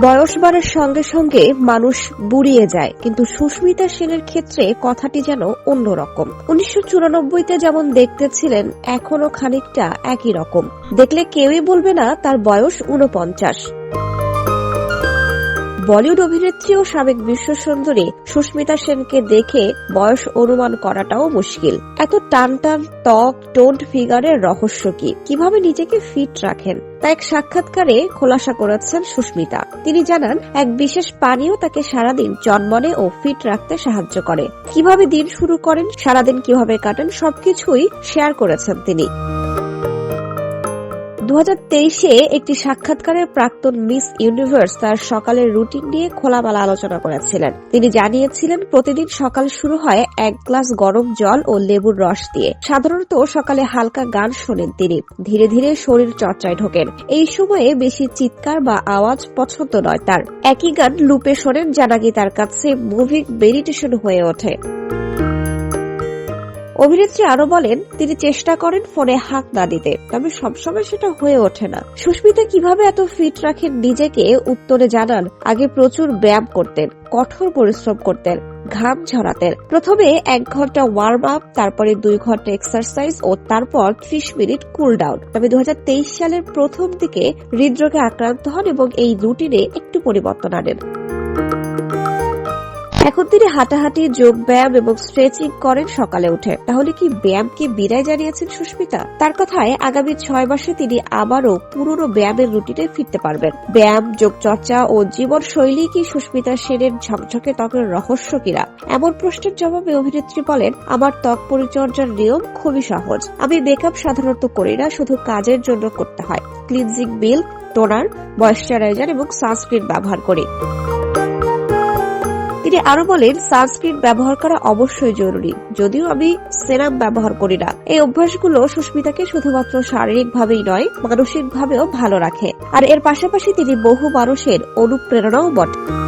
বয়স বাড়ার সঙ্গে সঙ্গে মানুষ বুড়িয়ে যায়। কিন্তু সুস্মিতা সেনের ক্ষেত্রে কথাটি যেন অন্যরকম। উনিশশো চুরানব্বইতে যেমন দেখতে ছিলেন এখনও খানিকটা একই রকম। দেখলে কেউই বলবে না তার বয়স উনপঞ্চাশ বলিউড অভিনেত্রী ও সাবেক বিশ্ব সুন্দরী সুস্মিতা সেনকে দেখে বয়স অনুমান করাটাও মুশকিল। এত টান টান ত্বক টোন্ড ফিগারের রহস্য কি? কীভাবে নিজেকে ফিট রাখেন? তা এক সাক্ষাৎকারে খোলাসা করেছেন সুস্মিতা। তিনি জানান, এক বিশেষ পানীয় তাকে সারাদিন জন্মনে ও ফিট রাখতে সাহায্য করে। কীভাবে দিন শুরু করেন, সারাদিন কীভাবে কাটেন, সবকিছুই শেয়ার করেছেন তিনি। দু তেইশে একটি সাক্ষাৎকারে প্রাক্তন মিস ইউনিভার্স তার সকালের রুটিন নিয়ে খোলামেলা আলোচনা করেছিলেন। তিনি জানিয়েছিলেন, প্রতিদিন সকাল শুরু হয় এক গ্লাস গরম জল ও লেবুর রস দিয়ে। সাধারণত সকালে হালকা গান শোনেন তিনি। ধীরে ধীরে শরীর চর্চায় ঢোকেন। এই সময়ে বেশি চিৎকার বা আওয়াজ পছন্দ নয় তার। একই গান লুপে শোনেন, যা তার কাছে মুভিং মেডিটেশন হয়ে ওঠে। অভিনেত্রী আরও বলেন, তিনি চেষ্টা করেন ফোনে হাত না দিতে, তবে সবসময় সেটা হয়ে ওঠে না। সুস্মিতা কীভাবে এত ফিট রাখেন নিজেকে, উত্তরে জানান, আগে প্রচুর ব্যায়াম করতেন, কঠোর পরিশ্রম করতেন, ঘাম ঝরাতেন। প্রথমে এক ঘণ্টা ওয়ার্ম আপ তারপরে দুই ঘণ্টা এক্সারসাইজ ও তারপর ত্রিশ মিনিট কুল ডাউন তবে দু হাজার তেইশ সালের প্রথম দিকে হৃদরোগে আক্রান্ত হন এবং এই রুটিনে একটু পরিবর্তন আনেন। এখন তিনি হাঁটাহাঁটি, যোগ ব্যায়াম এবং স্ট্রেচিং করেন সকালে উঠে। তাহলে কি ব্যায়ামকে বিদায় জানিয়েছেন সুস্মিতা? তার কথায়, আগামী ছয় মাসে তিনি আবারও পুরনো ব্যায়ামের রুটিনে ফিরতে পারবেন। ব্যায়াম যোগ চর্চা ও জীবন শৈলী কি সুস্মিতা সেনের ঝকঝকে ত্বকের রহস্য কিনা? এমন প্রশ্নের জবাবে অভিনেত্রী বলেন, আমার ত্বক পরিচর্যার নিয়ম খুবই সহজ। আমি মেকআপ সাধারণত করি না, শুধু কাজের জন্য করতে হয়। ক্লিনজিং মিল্ক টোনার ময়শ্চারাইজার এবং সানস্ক্রিন ব্যবহার করি। তিনি আরও বলেন, সানস্ক্রিন ব্যবহার করা অবশ্যই জরুরি, যদিও আমি সেরাম ব্যবহার করি না। এই অভ্যাসগুলো সুস্মিতাকে শুধুমাত্র শারীরিক ভাবেই নয়, মানসিকভাবেও ভালো রাখে। আর এর পাশাপাশি তিনি বহু মানুষের অনুপ্রেরণাও বটে।